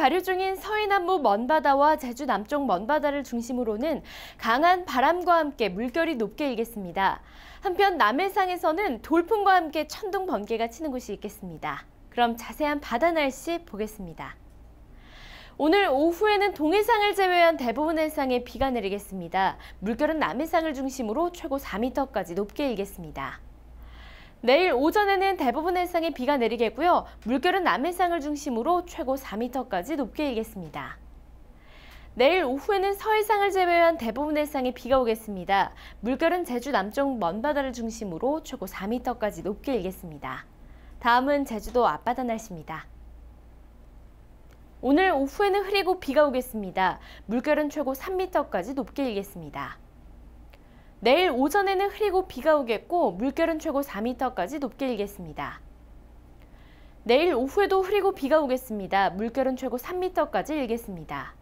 발효 중인 서해남부 먼바다와 제주 남쪽 먼바다를 중심으로는 강한 바람과 함께 물결이 높게 일겠습니다. 한편 남해상에서는 돌풍과 함께 천둥 번개가 치는 곳이 있겠습니다. 그럼 자세한 바다 날씨 보겠습니다. 오늘 오후에는 동해상을 제외한 대부분 해상에 비가 내리겠습니다. 물결은 남해상을 중심으로 최고 4m까지 높게 일겠습니다. 내일 오전에는 대부분 해상에 비가 내리겠고요. 물결은 남해상을 중심으로 최고 4m까지 높게 일겠습니다. 내일 오후에는 서해상을 제외한 대부분 해상에 비가 오겠습니다. 물결은 제주 남쪽 먼바다를 중심으로 최고 4m까지 높게 일겠습니다. 다음은 제주도 앞바다 날씨입니다. 오늘 오후에는 흐리고 비가 오겠습니다. 물결은 최고 3m까지 높게 일겠습니다. 내일 오전에는 흐리고 비가 오겠고 물결은 최고 4m까지 높게 일겠습니다. 내일 오후에도 흐리고 비가 오겠습니다. 물결은 최고 3m까지 일겠습니다.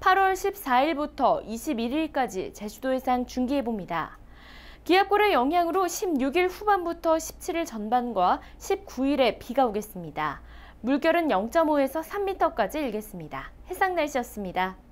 8월 14일부터 21일까지 제주도 해상 중기해봅니다. 기압골의 영향으로 16일 후반부터 17일 전반과 19일에 비가 오겠습니다. 물결은 0.5에서 3m까지 일겠습니다. 해상 날씨였습니다.